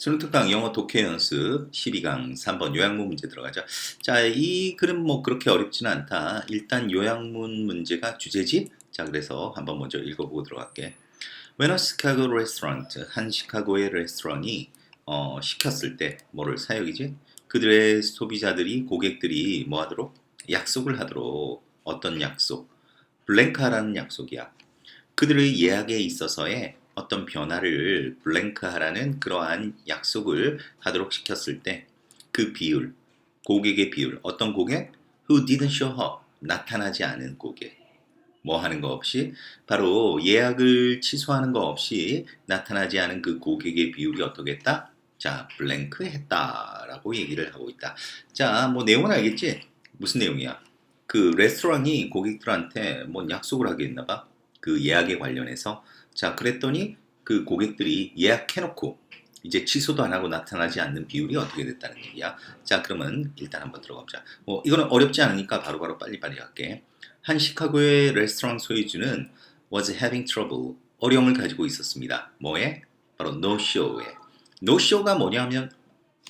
수능특강 영어 독해 연습 12강 3번 요약문 문제 들어가죠. 자, 이 글은 뭐 그렇게 어렵지는 않다. 일단 요약문 문제가 주제지? 자, 그래서 한번 먼저 읽어보고 들어갈게. When a Chicago restaurant, 한 시카고의 레스토랑이 어, 시켰을 때 뭐를 사역이지? 그들의 소비자들이 고객들이 뭐 하도록 약속을 하도록 어떤 약속? 블랭크하라는 약속이야. 그들의 예약에 있어서의 어떤 변화를 블랭크하라는 그러한 약속을 하도록 시켰을 때 그 비율, 고객의 비율, 어떤 고객? Who didn't show up, 나타나지 않은 고객. 뭐 하는 거 없이 바로 예약을 취소하는 거 없이 나타나지 않은 그 고객의 비율이 어떻겠다? 자, 블랭크 했다라고 얘기를 하고 있다. 자, 뭐 내용은 알겠지? 무슨 내용이야? 그 레스토랑이 고객들한테 뭔 약속을 하게 했나 봐. 그 예약에 관련해서. 자, 그랬더니 그 고객들이 예약해놓고 이제 취소도 안 하고 나타나지 않는 비율이 어떻게 됐다는 얘기야. 자, 그러면 일단 한번 들어가 보자. 뭐 이거는 어렵지 않으니까 바로바로 빨리빨리 할게. 한 시카고의 레스토랑 소유주는 was having trouble 어려움을 가지고 있었습니다. 뭐에? 바로 no show에. no show가 뭐냐면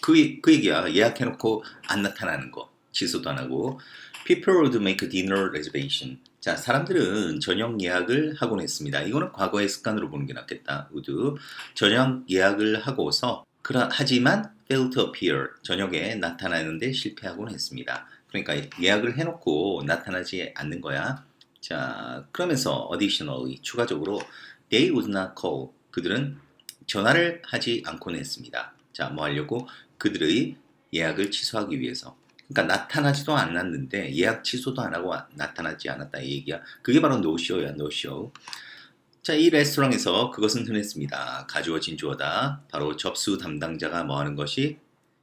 그, 그 얘기야. 예약해놓고 안 나타나는 거. 취소도 안 하고. People would make dinner reservation. 자, 사람들은 저녁 예약을 하곤 했습니다. 이거는 과거의 습관으로 보는 게 낫겠다. 우드. 저녁 예약을 하고서 그러, 하지만 failed to appear. 저녁에 나타나는데 실패하곤 했습니다. 그러니까 예약을 해놓고 나타나지 않는 거야. 자, 그러면서 additionally 추가적으로 they would not call. 그들은 전화를 하지 않곤 했습니다. 자, 뭐 하려고? 그들의 예약을 취소하기 위해서. 그러니까 나타나지도 않았는데 예약 취소도 안 하고 나타나지 않았다 이 얘기야. 그게 바로 노쇼야, 노쇼. 자, 이 레스토랑에서 그것은 흔했습니다. 가주어진 주어다. 바로 접수 담당자가 뭐 하는 것이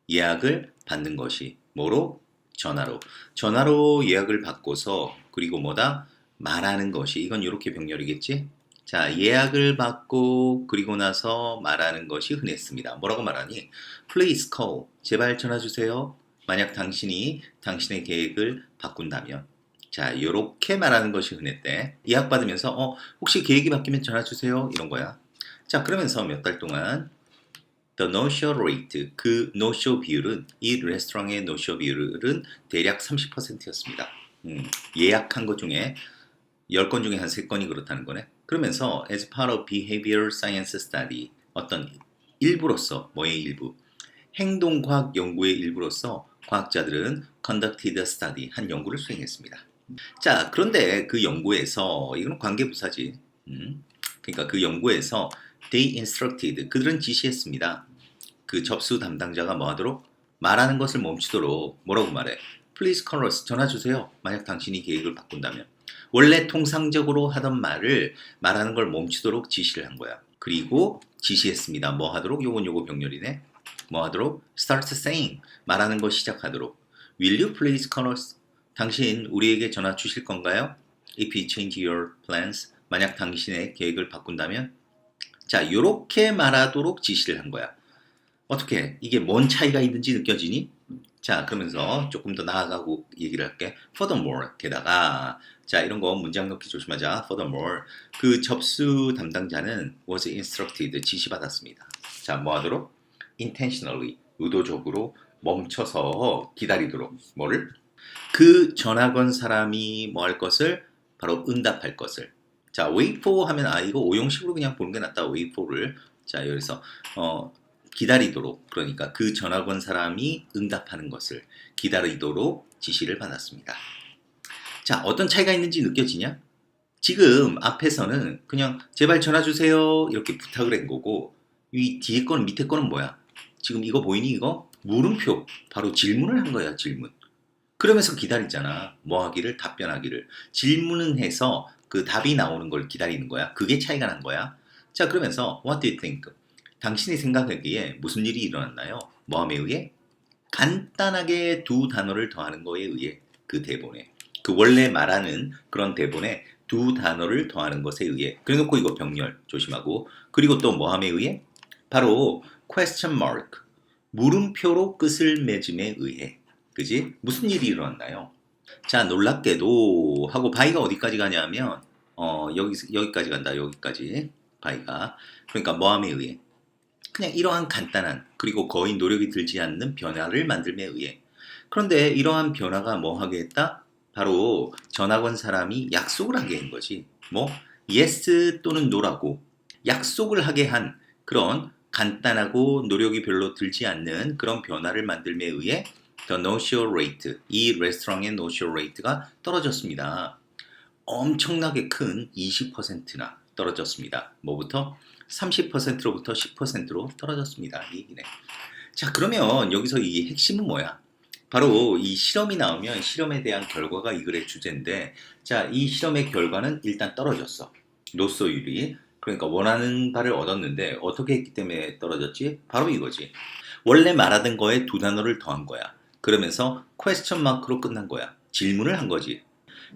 예약을 받는 것이 뭐로? 전화로. 전화로 예약을 받고서 그리고 뭐다? 말하는 것이 이건 이렇게 병렬이겠지? 자, 예약을 받고 그리고 나서 말하는 것이 흔했습니다. 뭐라고 말하니? Please call. 제발 전화 주세요. 만약 당신이 당신의 계획을 바꾼다면 자 이렇게 말하는 것이 흔했대 예약 받으면서 어 혹시 계획이 바뀌면 전화 주세요 이런 거야. 자 그러면서 몇 달 동안 The no-show rate 그 no-show 비율은 이 레스토랑의 no-show 비율은 대략 30%였습니다. 음, 예약한 것 중에 10건 중에 한 3건이 그렇다는 거네. 그러면서 as part of behavior science study 어떤 일부로서 뭐의 일부? 행동과학 연구의 일부로서 과학자들은 conducted study 한 연구를 수행했습니다. 자, 그런데 그 연구에서 이건 관계부사지. 음? 그러니까 그 연구에서 they instructed 그들은 지시했습니다. 그 접수 담당자가 뭐 하도록 말하는 것을 멈추도록 뭐라고 말해? Please call us 전화 주세요. 만약 당신이 계획을 바꾼다면 원래 통상적으로 하던 말을 말하는 걸 멈추도록 지시를 한 거야. 그리고 지시했습니다. 뭐 하도록? 요건 요거 병렬이네. 뭐 하도록? Start saying. 말하는 거 시작하도록. Will you please call us? 당신 우리에게 전화 주실 건가요? If you change your plans. 만약 당신의 계획을 바꾼다면? 자, 요렇게 말하도록 지시를 한 거야. 어떻게? 이게 뭔 차이가 있는지 느껴지니? 자, 그러면서 조금 더 나아가고 얘기를 할게. Furthermore, 게다가 자, 이런 거 문장 넣기 조심하자. Furthermore, 그 접수 담당자는 was instructed, 지시받았습니다. 자, 뭐 하도록? Intentionally 의도적으로 멈춰서 기다리도록 뭐를? 그 전화 건 사람이 뭐 할 것을? 바로 응답할 것을. 자 wait for 하면 아 이거 오용식으로 그냥 보는 게 낫다. wait for를. 자 여기서 어 기다리도록. 그러니까 그 전화 건 사람이 응답하는 것을 기다리도록 지시를 받았습니다. 자 어떤 차이가 있는지 느껴지냐? 지금 앞에서는 그냥 제발 전화 주세요. 이렇게 부탁을 한 거고 이 뒤에 거는 밑에 거는 뭐야? 지금 이거 보이니 이거? 물음표. 바로 질문을 한 거야 질문. 그러면서 기다리잖아. 뭐 하기를? 답변하기를. 질문은 해서 그 답이 나오는 걸 기다리는 거야. 그게 차이가 난 거야. 자 그러면서 what do you think? 당신이 생각하기에 무슨 일이 일어났나요? 뭐함에 의해? 간단하게 두 단어를 더하는 거에 의해. 그 대본에. 그 원래 말하는 그런 대본에 두 단어를 더하는 것에 의해. 그래놓고 이거 병렬 조심하고. 그리고 또 뭐함에 의해 바로 question mark 물음표로 끝을 맺음에 의해 그지 무슨 일이 일어났나요? 자 놀랍게도 하고 바이가 어디까지 가냐면 어 여기 여기까지 간다 여기까지 by가 그러니까 뭐함에 의해 그냥 이러한 간단한 그리고 거의 노력이 들지 않는 변화를 만들에 의해 그런데 이러한 변화가 뭐 하게 했다? 바로 전학원 사람이 약속을 하게 한 거지. 뭐 yes 또는 no라고 약속을 하게 한 그런 간단하고 노력이 별로 들지 않는 그런 변화를 만들에 의해 the no-show rate, 이 레스토랑의 no-show rate가 떨어졌습니다. 엄청나게 큰 20%나 떨어졌습니다. 뭐부터? 30%로부터 10%로 떨어졌습니다. 이 얘기네. 자, 그러면 여기서 이 핵심은 뭐야? 바로 이 실험이 나오면 실험에 대한 결과가 이 글의 주제인데, 자, 이 실험의 결과는 일단 떨어졌어. 노소율이. 그러니까 원하는 바를 얻었는데 어떻게 했기 때문에 떨어졌지? 바로 이거지. 원래 말하던 거에 두 단어를 더한 거야. 그러면서 퀘스천 마크로 끝난 거야. 질문을 한 거지.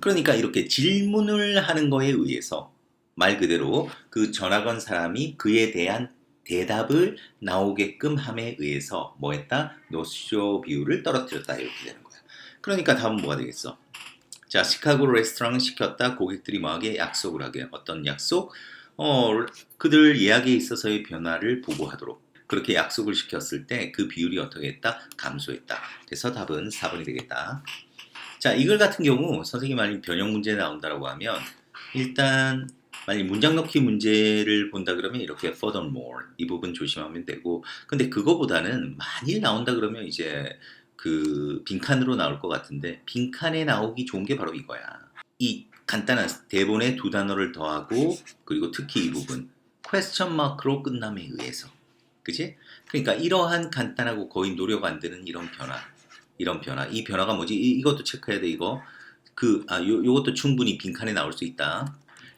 그러니까 이렇게 질문을 하는 거에 의해서 말 그대로 그 전학 온 사람이 그에 대한 대답을 나오게끔 함에 의해서 뭐 했다? 노쇼 비율을 떨어뜨렸다 이렇게 되는 거야. 그러니까 다음은 뭐가 되겠어? 자, 시카고 레스토랑을 시켰다. 고객들이 뭐하게 약속을 하게. 어떤 약속? 어, 그들 예약에 있어서의 변화를 보고하도록. 그렇게 약속을 시켰을 때 그 비율이 어떻게 했다? 감소했다. 그래서 답은 4번이 되겠다. 자, 이글 같은 경우 선생님 만약 변형 문제 나온다라고 하면 일단 만약 문장 넣기 문제를 본다 그러면 이렇게 furthermore 이 부분 조심하면 되고 근데 그거보다는 만일 나온다 그러면 이제 그 빈칸으로 나올 것 같은데 빈칸에 나오기 좋은 게 바로 이거야. 이 간단한 대본에 두 단어를 더하고 그리고 특히 이 부분 퀘스천 마크로 끝남에 의해서 그지? 그러니까 이러한 간단하고 거의 노력 안 되는 이런 변화 이런 변화 이 변화가 뭐지? 이, 이것도 체크해야 돼 이거 그 아 요 요것도 충분히 빈칸에 나올 수 있다.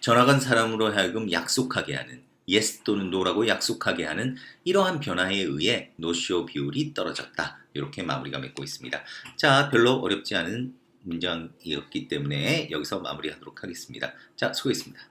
온 사람으로 하여금 약속하게 하는 yes 또는 no라고 약속하게 하는 이러한 변화에 의해 노쇼 비율이 떨어졌다. 이렇게 마무리가 맺고 있습니다. 자, 별로 어렵지 않은 문장이었기 때문에 여기서 마무리하도록 하겠습니다. 자, 수고했습니다.